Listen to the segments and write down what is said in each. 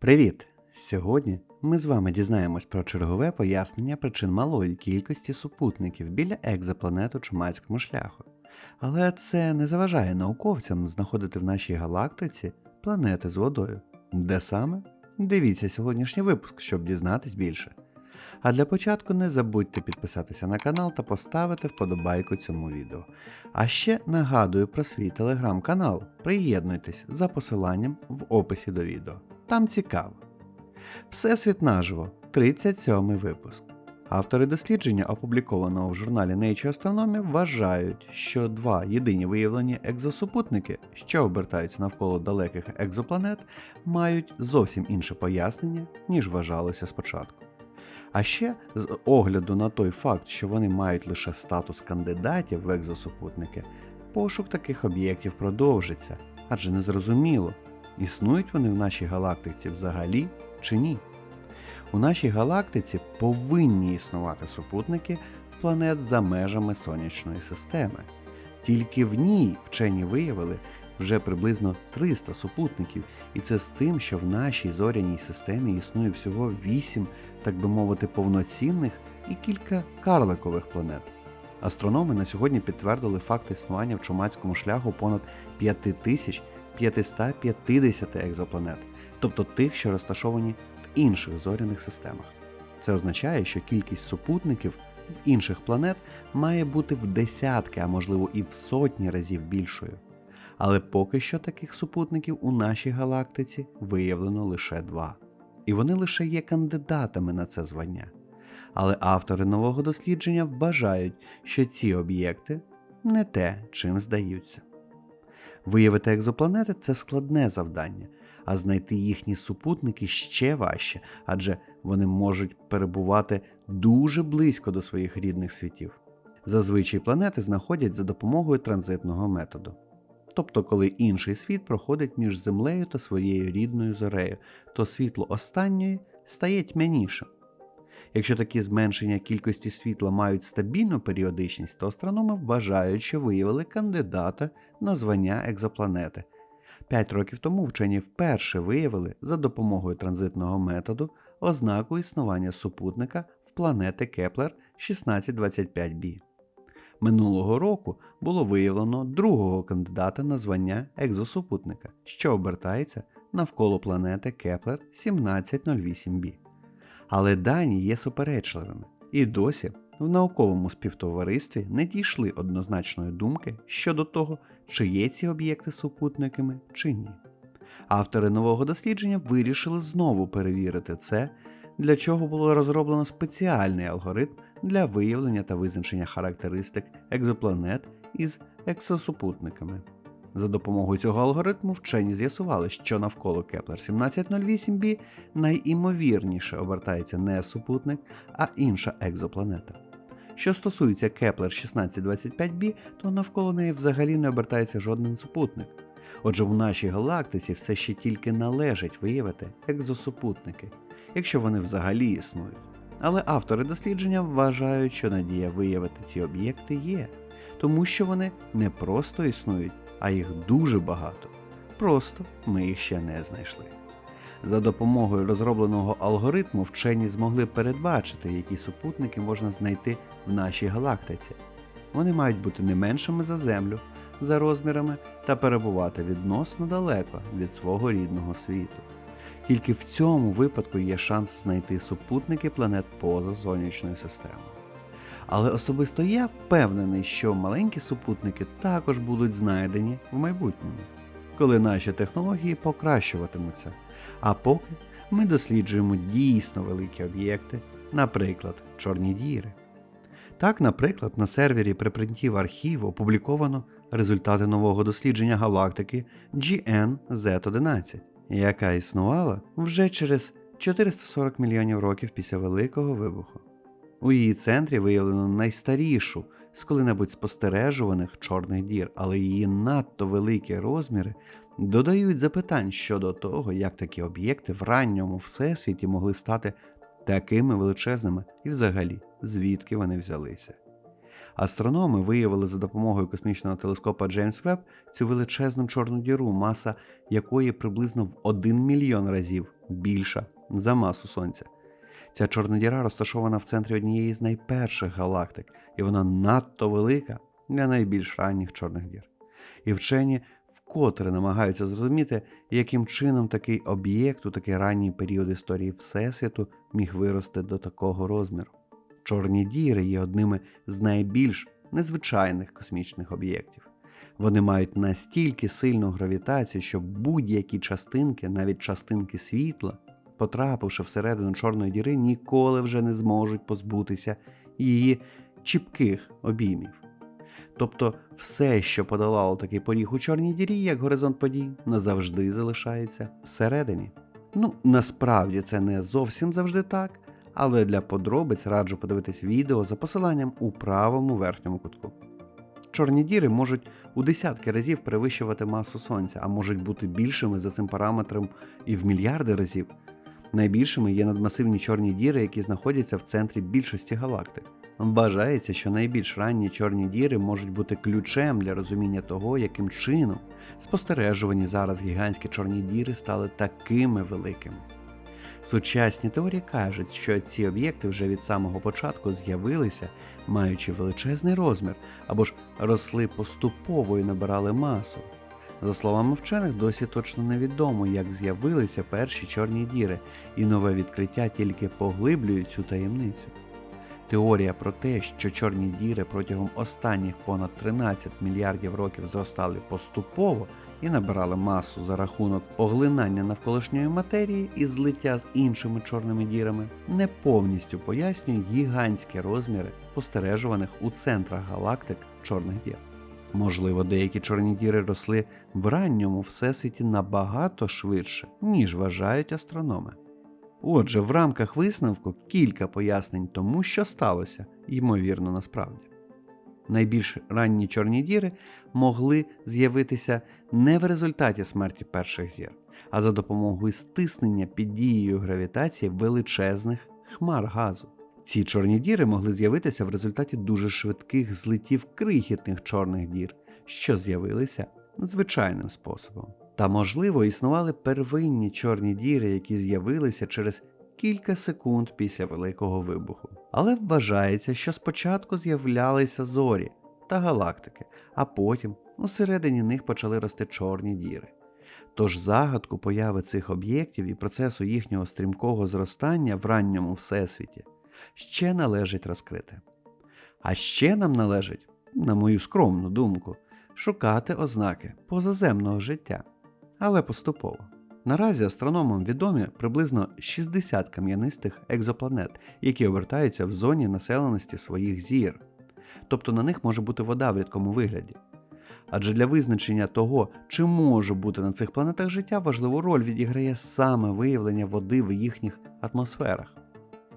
Привіт! Сьогодні ми з вами дізнаємось про чергове пояснення причин малої кількості супутників біля екзопланет у чумацькому шляху. Але це не заважає науковцям знаходити в нашій галактиці планети з водою. Де саме? Дивіться сьогоднішній випуск, щоб дізнатись більше. А для початку не забудьте підписатися на канал та поставити вподобайку цьому відео. А ще нагадую про свій телеграм-канал. Приєднуйтесь за посиланням в описі до відео. Там цікаво. Всесвіт наживо, 37 випуск. Автори дослідження, опублікованого в журналі Nature Astronomy, вважають, що два єдині виявлені екзосупутники, що обертаються навколо далеких екзопланет, мають зовсім інше пояснення, ніж вважалося спочатку. А ще, з огляду на той факт, що вони мають лише статус кандидатів в екзосупутники, пошук таких об'єктів продовжиться, адже незрозуміло, існують вони в нашій галактиці взагалі чи ні. У нашій галактиці повинні існувати супутники в планет за межами сонячної системи. Тільки в ній вчені виявили вже приблизно 300 супутників, і це з тим, що в нашій зоряній системі існує всього 8, так би мовити, повноцінних і кілька карликових планет. Астрономи на сьогодні підтвердили факт існування в чумацькому шляху понад 5550 екзопланет, тобто тих, що розташовані в інших зоряних системах. Це означає, що кількість супутників в інших планет має бути в десятки, а можливо і в сотні разів більшою. Але поки що таких супутників у нашій галактиці виявлено лише два. І вони лише є кандидатами на це звання. Але автори нового дослідження вважають, що ці об'єкти не те, чим здаються. Виявити екзопланети це складне завдання, а знайти їхні супутники ще важче, адже вони можуть перебувати дуже близько до своїх рідних світів. Зазвичай планети знаходять за допомогою транзитного методу. Тобто, коли інший світ проходить між Землею та своєю рідною зорею, то світло останньої стає тьмянішим. Якщо такі зменшення кількості світла мають стабільну періодичність, то астрономи вважають, що виявили кандидата на звання екзопланети. П'ять років тому вчені вперше виявили за допомогою транзитного методу ознаку існування супутника в планети Кеплер 1625b. Минулого року було виявлено другого кандидата на звання екзосупутника, що обертається навколо планети Кеплер 1708b. Але дані є суперечливими, і досі в науковому співтоваристві не дійшли однозначної думки щодо того, чи є ці об'єкти супутниками чи ні. Автори нового дослідження вирішили знову перевірити це, для чого було розроблено спеціальний алгоритм для виявлення та визначення характеристик екзопланет із ексосупутниками. За допомогою цього алгоритму вчені з'ясували, що навколо Кеплер 1708b найімовірніше обертається не супутник, а інша екзопланета. Що стосується Кеплер 1625b, то навколо неї взагалі не обертається жоден супутник. Отже, в нашій галактиці все ще тільки належить виявити екзосупутники, якщо вони взагалі існують. Але автори дослідження вважають, що надія виявити ці об'єкти є, тому що вони не просто існують, а їх дуже багато. Просто ми їх ще не знайшли. За допомогою розробленого алгоритму вчені змогли передбачити, які супутники можна знайти в нашій галактиці. Вони мають бути не меншими за Землю, за розмірами та перебувати відносно далеко від свого рідного світу. Тільки в цьому випадку є шанс знайти супутники планет поза сонячною системою. Але особисто я впевнений, що маленькі супутники також будуть знайдені в майбутньому, коли наші технології покращуватимуться. А поки ми досліджуємо дійсно великі об'єкти, наприклад, чорні діри. Так, наприклад, на сервері припринтів архів опубліковано результати нового дослідження галактики GN-Z11, яка існувала вже через 440 мільйонів років після Великого вибуху. У її центрі виявлено найстарішу з коли-небудь спостережуваних чорних дір, але її надто великі розміри додають запитань щодо того, як такі об'єкти в ранньому всесвіті могли стати такими величезними і взагалі звідки вони взялися. Астрономи виявили за допомогою космічного телескопа Джеймс Веб цю величезну чорну діру, маса якої приблизно в 1 мільйон разів більша за масу Сонця. Ця чорна діра розташована в центрі однієї з найперших галактик, і вона надто велика для найбільш ранніх чорних дір. І вчені вкотре намагаються зрозуміти, яким чином такий об'єкт у такий ранній період історії Всесвіту міг вирости до такого розміру. Чорні діри є одними з найбільш незвичайних космічних об'єктів. Вони мають настільки сильну гравітацію, що будь-які частинки, навіть частинки світла, потрапивши всередину чорної діри, ніколи вже не зможуть позбутися її чіпких обіймів. Тобто все, що подолало такий поріг у чорній дірі, як горизонт подій, назавжди залишається всередині. Ну, насправді це не зовсім завжди так, але для подробиць раджу подивитись відео за посиланням у правому верхньому кутку. Чорні діри можуть у десятки разів перевищувати масу Сонця, а можуть бути більшими за цим параметром і в мільярди разів. Найбільшими є надмасивні чорні діри, які знаходяться в центрі більшості галактик. Вважається, що найбільш ранні чорні діри можуть бути ключем для розуміння того, яким чином спостережувані зараз гігантські чорні діри стали такими великими. Сучасні теорії кажуть, що ці об'єкти вже від самого початку з'явилися, маючи величезний розмір, або ж росли поступово і набирали масу. За словами вчених, досі точно невідомо, як з'явилися перші чорні діри, і нове відкриття тільки поглиблює цю таємницю. Теорія про те, що чорні діри протягом останніх понад 13 мільярдів років зростали поступово і набирали масу за рахунок поглинання навколишньої матерії і злиття з іншими чорними дірами, не повністю пояснює гігантські розміри спостережуваних у центрах галактик чорних дір. Можливо, деякі чорні діри росли в ранньому всесвіті набагато швидше, ніж вважають астрономи. Отже, в рамках висновку кілька пояснень тому, що сталося, ймовірно, насправді. Найбільш ранні чорні діри могли з'явитися не в результаті смерті перших зір, а за допомогою стиснення під дією гравітації величезних хмар газу. Ці чорні діри могли з'явитися в результаті дуже швидких злитів крихітних чорних дір, що з'явилися звичайним способом. Та, можливо, існували первинні чорні діри, які з'явилися через кілька секунд після Великого вибуху. Але вважається, що спочатку з'являлися зорі та галактики, а потім усередині них почали рости чорні діри. Тож загадку появи цих об'єктів і процесу їхнього стрімкого зростання в ранньому всесвіті ще належить розкрити. А ще нам належить, на мою скромну думку, шукати ознаки позаземного життя, але поступово. Наразі астрономам відомі приблизно 60 кам'янистих екзопланет, які обертаються в зоні населеності своїх зір, тобто на них може бути вода в рідкому вигляді. Адже для визначення того, чи може бути на цих планетах життя, важливу роль відіграє саме виявлення води в їхніх атмосферах.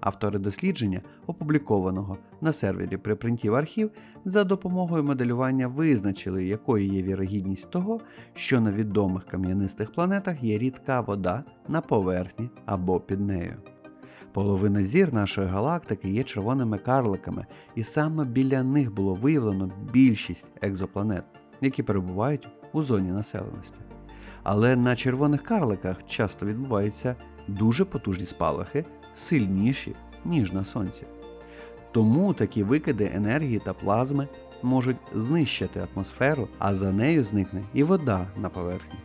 Автори дослідження, опублікованого на сервері припринтів архів, за допомогою моделювання визначили, якою є вірогідність того, що на відомих кам'янистих планетах є рідка вода на поверхні або під нею. Половина зір нашої галактики є червоними карликами, і саме біля них було виявлено більшість екзопланет, які перебувають у зоні населеності. Але на червоних карликах часто відбуваються дуже потужні спалахи, сильніші, ніж на сонці. Тому такі викиди енергії та плазми можуть знищити атмосферу, а за нею зникне і вода на поверхні.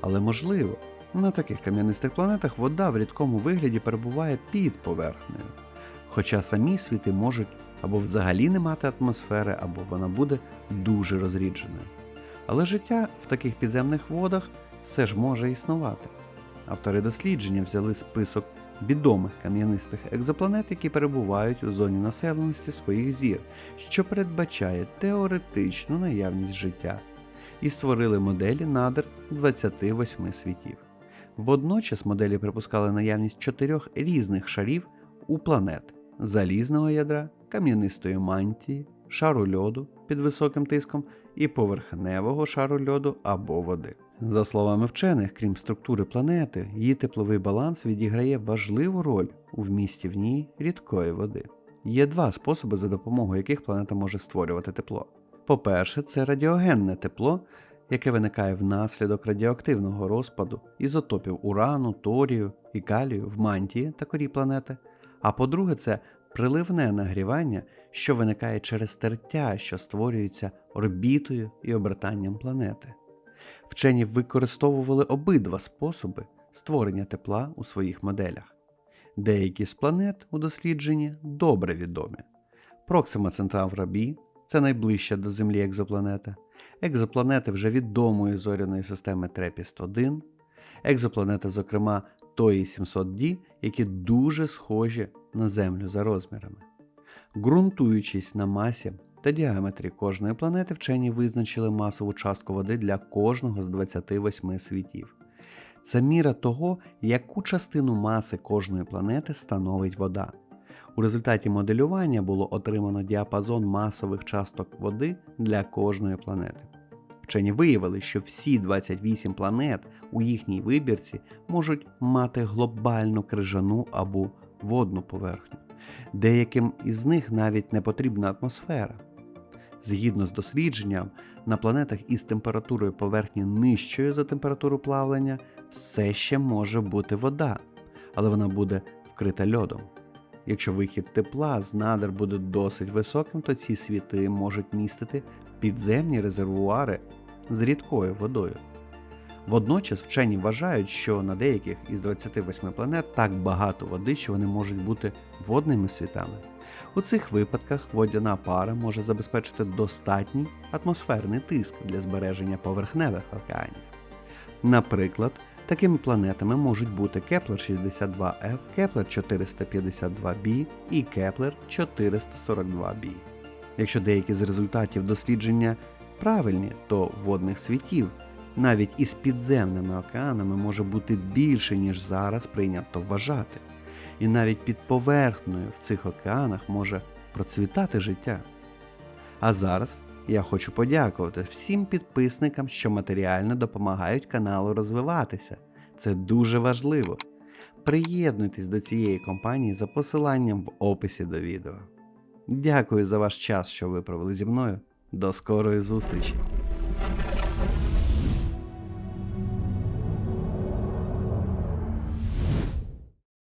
Але можливо, на таких кам'янистих планетах вода в рідкому вигляді перебуває під поверхнею. Хоча самі світи можуть або взагалі не мати атмосфери, або вона буде дуже розрідженою. Але життя в таких підземних водах все ж може існувати. Автори дослідження взяли список відомих кам'янистих екзопланет, які перебувають у зоні населеності своїх зір, що передбачає теоретичну наявність життя, і створили моделі надр 28 світів. Водночас моделі припускали наявність чотирьох різних шарів у планет залізного ядра, кам'янистої мантії, шару льоду під високим тиском і поверхневого шару льоду або води. За словами вчених, крім структури планети, її тепловий баланс відіграє важливу роль у вмісті в ній рідкої води. Є два способи, за допомогою яких планета може створювати тепло. По-перше, це радіогенне тепло, яке виникає внаслідок радіоактивного розпаду ізотопів урану, торію і калію в мантії та корі планети. А по-друге, це приливне нагрівання, що виникає через тертя, що створюється орбітою і обертанням планети. Вчені використовували обидва способи створення тепла у своїх моделях. Деякі з планет у дослідженні добре відомі. Проксима Центавра Бі це найближча до Землі екзопланета, екзопланети вже відомої зоряної системи Трепіст 1, екзопланети, зокрема Тої 700D, які дуже схожі на Землю за розмірами. Ґрунтуючись на масі та діаметрі кожної планети, вчені визначили масову частку води для кожного з 28 світів. Це міра того, яку частину маси кожної планети становить вода. У результаті моделювання було отримано діапазон масових часток води для кожної планети. Вчені виявили, що всі 28 планет у їхній вибірці можуть мати глобальну крижану або водну поверхню. Деяким із них навіть не потрібна атмосфера. Згідно з дослідженням, на планетах із температурою поверхні нижчою за температуру плавлення все ще може бути вода, але вона буде вкрита льодом. Якщо вихід тепла з надр буде досить високим, то ці світи можуть містити підземні резервуари з рідкою водою. Водночас вчені вважають, що на деяких із 28 планет так багато води, що вони можуть бути водними світами. У цих випадках водяна пара може забезпечити достатній атмосферний тиск для збереження поверхневих океанів. Наприклад, такими планетами можуть бути Кеплер 62F, Кеплер 452b і Кеплер 442b. Якщо деякі з результатів дослідження правильні, то водних світів навіть із підземними океанами може бути більше, ніж зараз прийнято вважати. І навіть під поверхнею в цих океанах може процвітати життя. А зараз я хочу подякувати всім підписникам, що матеріально допомагають каналу розвиватися. Це дуже важливо. Приєднуйтесь до цієї компанії за посиланням в описі до відео. Дякую за ваш час, що ви провели зі мною. До скорої зустрічі!